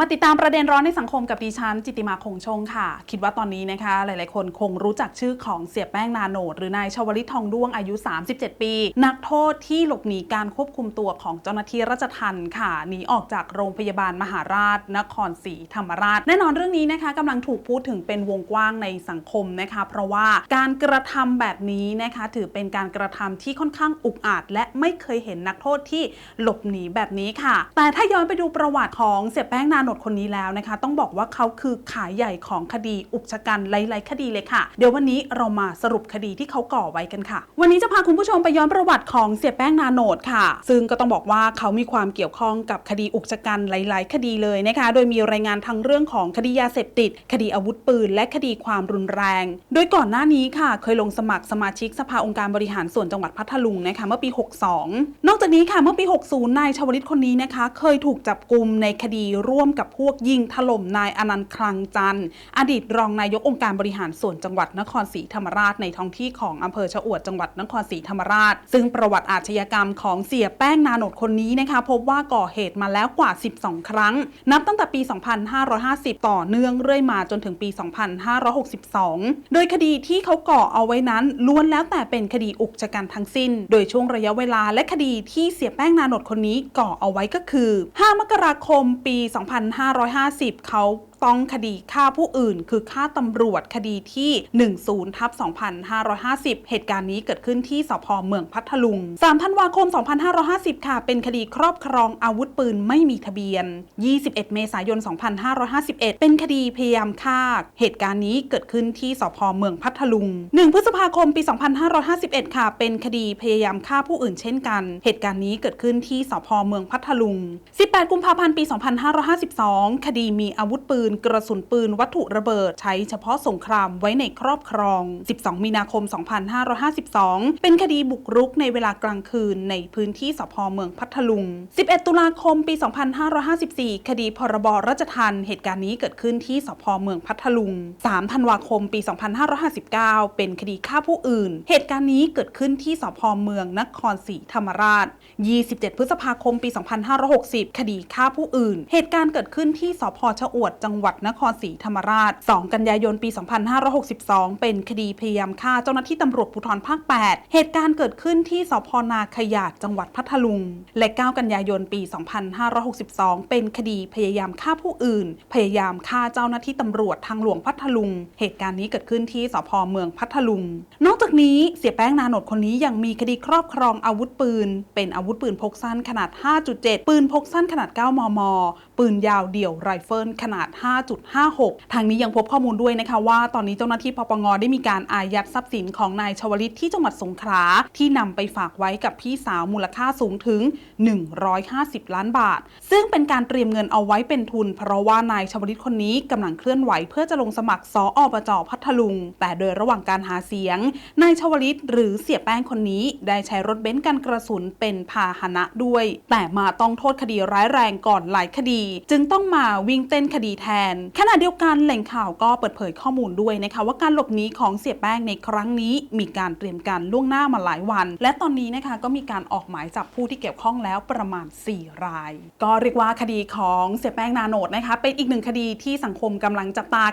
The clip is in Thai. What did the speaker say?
มาติดตามประเด็นร้อนในสังคมกับดิฉันจิติมาคงชงค่ะ คิดว่าตอนนี้นะคะ หลายๆ คนคงรู้จักชื่อของเสียแป้งนาโนดหรือนายชวลิตทองด้วงอายุ 37 ปี นักโทษที่หลบหนีการควบคุมตัวของเจ้าหน้าที่ราชทัณฑ์ค่ะหนีออกจากโรงพยาบาลมหาราช นครศรีธรรมราช แน่นอนเรื่องนี้นะคะกำลังถูกพูดถึงเป็นวงกว้างในสังคมนะคะ เพราะว่าการกระทำแบบนี้นะคะ ถือเป็นการกระทำที่ค่อนข้างอุกอาจ และไม่เคยเห็นนักโทษที่หลบหนีแบบนี้ค่ะ แต่ถ้าย้อนไปดูประวัติของเสียแป้งนาโนดคนนี้แล้วนะคะ ต้องบอกว่าเขาคือขายใหญ่ของคดีอุกชะกันหลายๆคดีเลยค่ะ เดี๋ยววันนี้เรามาสรุปคดีที่เขาก่อไว้กันค่ะ วันนี้จะพาคุณผู้ชมไปย้อนประวัติของเสียแป้งนาโนดค่ะ ซึ่งก็ต้องบอกว่าเขามีความเกี่ยวข้องกับคดีอุกชะกันหลาย ๆ คดีเลยนะคะ โดยมีรายงานทั้งเรื่องของคดียาเสพติด คดีอาวุธปืน และคดีความรุนแรง โดยก่อนหน้านี้ค่ะ เคยลงสมัครสมาชิกสภาองค์การบริหารส่วนจังหวัดพัทลุงนะคะเมื่อปี 62 นอกจากนี้ค่ะเมื่อปี 60 นายชวลิตคนนี้นะคะ เคยถูกจับกลุ่มในคดีร่วมกับพวกยิงถล่มนายอนันต์คลังจันทร์อดีตรองนายกองค์การบริหารส่วนจังหวัดนครศรีธรรมราชในท้องที่ของอำเภอชะอวดจังหวัดนครศรีธรรมราช ซึ่งประวัติอาชญากรรมของเสียแป้งนาโนดคนนี้นะคะพบว่าก่อเหตุมาแล้วกว่า 12 ครั้ง นับตั้งแต่ปี 2550 ต่อเนื่องเรื่อยมาจนถึงปี 2562 โดยคดีที่เขาก่อเอาไว้นั้นล้วนแล้วแต่เป็นคดีอุกชะกันทั้งสิ้น โดยช่วงระยะเวลาและคดีที่เสียแป้งนาโนดคนนี้ก่อเอาไว้ก็คือ 5 มกราคมปี2550 เขา ต้องคดีฆ่าผู้อื่น คือฆ่าตำรวจคดีที่ 10ทับ2550 เหตุการณ์นี้เกิดขึ้นที่สพเมืองพัทลุง 3 ธันวาคม 2550 ค่ะ เป็นคดีครอบครองอาวุธปืนไม่มีทะเบียน 21 เมษายน 2551 เป็นคดีพยายามฆ่า เหตุการณ์นี้เกิดขึ้นที่สพเมืองพัทลุง 1 พฤษภาคม ปี 2551 ค่ะ เป็นคดีพยายามฆ่าผู้อื่นเช่นกัน เหตุการณ์นี้เกิดขึ้นที่สพเมืองพัทลุง 18 กุมภาพันธ์ ปี 2552 คดีมีอาวุธปืนกระสุนปืน วัตถุระเบิด ใช้เฉพาะสงครามไว้ในครอบครอง 12 มีนาคม 2552 เป็นคดีบุกรุกในเวลากลางคืนในพื้นที่สพเมืองพัทลุง 11 ตุลาคม ปี 2554 คดีพรบราชทัณฑ์เหตุการณ์นี้เกิดขึ้นที่สพเมืองพัทลุง 3 ธันวาคม ปี 2559 เป็นคดีฆ่าผู้อื่น เหตุการณ์นี้เกิดขึ้นที่สพเมืองนครศรีธรรมราช 27 พฤษภาคม ปี 2560 คดีฆ่าผู้อื่น เหตุการณ์เกิดขึ้นที่สพชะอวดจังหวัดนครศรีธรรมราช 2 กันยายนปี 2562 เป็นคดีพยายามฆ่าเจ้าหน้าที่ตำรวจภูธรภาค 8 เหตุการณ์เกิดขึ้นที่สพนาขยาดจังหวัดพัทลุง และ 9 กันยายนปี 2562 เป็นคดีพยายามฆ่าผู้อื่น พยายามฆ่าเจ้าหน้าที่ตำรวจทางหลวงพัทลุง เหตุการณ์นี้เกิดขึ้นที่สพเมืองพัทลุง นอกจากนี้เสียแป้งนาโนดคนนี้ยังมีคดีครอบครองอาวุธปืน เป็นอาวุธปืนพกสั้นขนาด 5.7 ปืนพกสั้นขนาด 9 มม ปืนยาวเดี่ยวไรเฟิลขนาด 5.56 ทางนี้ยังพบข้อมูลด้วยนะคะว่า ตอนนี้เจ้าหน้าที่ปปงได้มีการอายัดทรัพย์สินของนายชวลิตที่จังหวัดสงขลาที่นำไปฝากไว้กับพี่สาวมูลค่าสูงถึง 150 ล้านบาท ซึ่งเป็นการเตรียมเงินเอาไว้เป็นทุน เพราะว่านายชวลิตคนนี้กำลังเคลื่อนไหวเพื่อจะลงสมัครสออบจพัทลุง แต่โดยระหว่างการหาเสียงนายชวลิตหรือเสียแป้งคนนี้ ได้ใช้รถเบนซ์กันกระสุนเป็นพาหนะด้วย แต่มาต้องโทษคดีร้ายแรงก่อนหลายคดีจึงต้องมาวิ่งเต้นคดีแทน ขณะเดียวกันแหล่งข่าวก็เปิดเผยข้อมูลด้วยนะคะ ว่าการหลบหนีของเสียแป้งในครั้งนี้ มีการเตรียมการล่วงหน้ามาหลายวัน และตอนนี้นะคะก็มีการออกหมายจับผู้ที่เกี่ยวข้องแล้วประมาณ 4 ราย ก็เรียกว่าคดีของเสียแป้งนาโนดนะคะเป็นอีกหนึ่งคดีที่สังคมกำลังจับตา